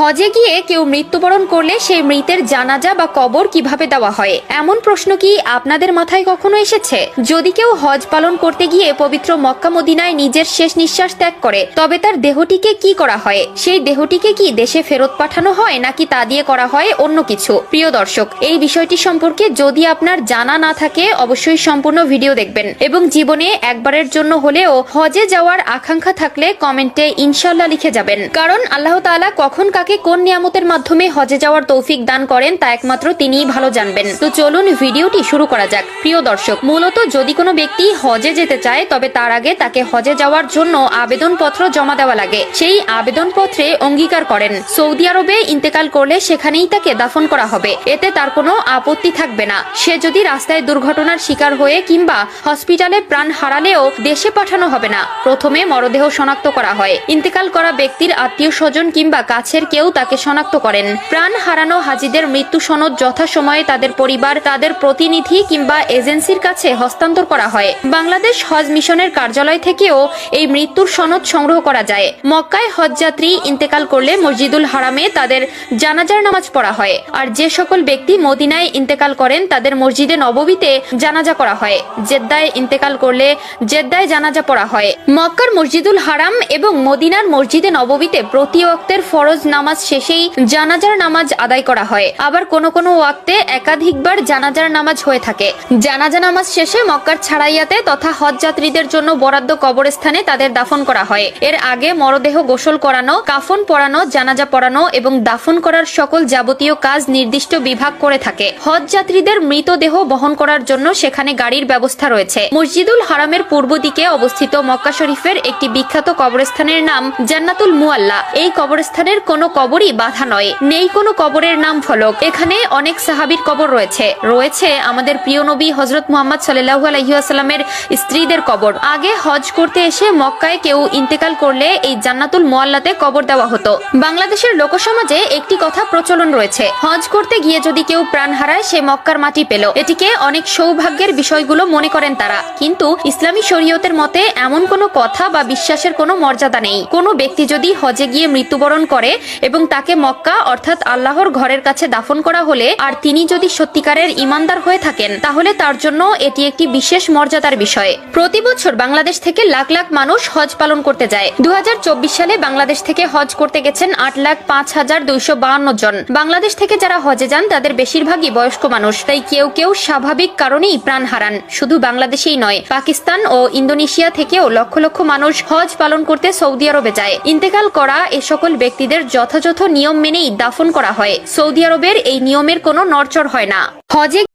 হজে গিয়ে কেউ মৃত্যুবরণ করলে সেই মৃতের জানাজা বা কবর কীভাবে দেওয়া হয়? এমন প্রশ্ন কি আপনাদের মাথায় কখনো এসেছে? যদি কেউ হজ পালন করতে গিয়ে পবিত্র মক্কা মদিনায় নিজের শেষ নিঃশ্বাস ত্যাগ করে, তবে তার দেহটিকে কি করা হয়? সেই দেহটিকে কি দেশে ফেরত পাঠানো হয় নাকি তা দিয়ে করা হয় অন্য কিছু? প্রিয় দর্শক, এই বিষয়টি সম্পর্কে যদি আপনার জানা না থাকে, অবশ্যই সম্পূর্ণ ভিডিও দেখবেন এবং জীবনে একবারের জন্য হলেও হজে যাওয়ার আকাঙ্ক্ষা থাকলে কমেন্টে ইনশাল্লাহ লিখে যাবেন। কারণ আল্লাহ তাআলা কখন কাকে কোন নিয়ামতের মাধ্যমে হজে যাওয়ার তৌফিক দান করেন তা একমাত্র তিনিই ভালো জানবেন। তো চলুন ভিডিওটি শুরু করা যাক। প্রিয় দর্শক, মূলত যদি কোনো ব্যক্তি হজে যেতে চায়, তবে তার আগে তাকে হজে যাওয়ার জন্য আবেদনপত্র জমা দেওয়া লাগে। সেই আবেদনপত্রে অঙ্গীকার করেন। সৌদি আরবে ইন্তেকাল করলে সেখানেই তাকে দাফন করা হবে। এতে তার কোনো আপত্তি থাকবে না। সে যদি রাস্তায় দুর্ঘটনার শিকার হয়ে কিংবা হসপিটালে প্রাণ হারালেও দেশে পাঠানো হবে না। প্রথমে মরদেহ শনাক্ত করা হয়। ইন্তেকাল করা ব্যক্তির আত্মীয় স্বজন কিংবা কাছের কেউ তাকে শনাক্ত করেন। প্রাণ হারানো হাজিদের মৃত্যু সনদ যথাসময়ে তাদের পরিবার, তাদের প্রতিনিধি কিংবা এজেন্সির কাছে হস্তান্তর করা হয়। বাংলাদেশ হজ মিশনের কার্যালয় থেকেও এই মৃত্যুর সনদ সংগ্রহ করা যায়। মক্কায় হজযাত্রী ইন্তেকাল করলে মসজিদুল হারামে তাদের জানাজার নামাজ পড়া হয়। আর যে সকল ব্যক্তি মদিনায় ইন্তেকাল করেন, তাদের মসজিদে নববীতে জানাজা করা হয়। জেদ্দায় ইন্তেকাল করলে জেদ্দায় জানাজা পড়া হয়। মক্কার মসজিদুল হারাম এবং মদিনার মসজিদে নববীতে প্রতি ওয়াক্তের ফরজ নামাজ শেষেই জানাজার নামাজ আদায় করা হয়। আবার কোনো কোনো ওয়াক্তে একাধিকবার জানাজার নামাজ হয়ে থাকে। জানাজা নামাজ শেষে মক্কার ছাড়াইয়াতে তথা হজ যাত্রীদের জন্য বরাদ্দ কবরস্থানে তাদের দাফন করা হয়। এর আগে মরদেহ গোসল করানো, কাফন পরানো, জানাজা পড়ানো এবং দাফন করার সকল যাবতীয় কাজ নির্দিষ্ট বিভাগ করে থাকে। হজ যাত্রীদের মৃতদেহ বহন করার জন্য সেখানে গাড়ির ব্যবস্থা রয়েছে। মসজিদুল হারামের পূর্ব দিকে অবস্থিত মক্কা শরীফের একটি বিখ্যাত কবরস্থানের নাম জান্নাতুল মুআল্লা। এই কবরস্থানের কোনো কবরই বাধা নয়। নেই কোনো কবরের নাম ফলক। এখানে অনেক সাহাবীর কবর রয়েছে। রয়েছে আমাদের প্রিয় নবী হজরত মুহাম্মদ সাল্লাহু আলহিহাস্লামের স্ত্রীদের কবর। আগে হজ করতে এসে মক্কায় কেউ ইন্তেকাল করলে এই জান্নাতুল মোয়াল্লাতে কবর দেওয়া হতো। বাংলাদেশের লোকসমাজে একটি কথা প্রচলন রয়েছে। হজ করতে গিয়ে যদি কেউ প্রাণ হারায়, সে মক্কার মাটি পেল। এটিকে অনেক সৌভাগ্যের বিষয়গুলো মনে করেন তারা। কিন্তু ইসলামী শরীয়তের মতে এমন কোনো কথা বা বিশ্বাসের কোনো মর্যাদা নেই। কোনো ব্যক্তি যদি হজে গিয়ে মৃত্যুবরণ করে এবং তাকে মক্কা, অর্থাৎ আল্লাহর ঘরের কাছে দাফন করা হলে, আর তিনি যদি সত্যিকারের ইমানদার হয়ে থাকেন, তাহলে তার জন্য এটি একটি বিশেষ মর্যাদার বিষয়। প্রতি বছর বাংলাদেশ থেকে লাখ লাখ মানুষ হজ পালন করতে যায়। দুহাজার চব্বিশ সালে বাংলাদেশ থেকে হজ করতে গেছেন আট লাখ পাঁচ হাজার দুইশো বাহান্ন জন। বাংলাদেশ থেকে যারা হজে যান, তাদের বেশিরভাগই বয়স্ক মানুষ, তাই কেউ কেউ স্বাভাবিক কারণেই প্রাণ হারান। শুধু বাংলাদেশেই নয়, পাকিস্তান ও ইন্দোনেশিয়া থেকেও লক্ষ লক্ষ মানুষ হজ পালন করতে সৌদি আরবে যায়। ইন্তেকাল করা এ সকল ব্যক্তিদের যথাযথ নিয়ম মেনেই দাফন করা হয়। সৌদি আরবের এই নিয়মের কোনো নড়চড় হয় না। হজে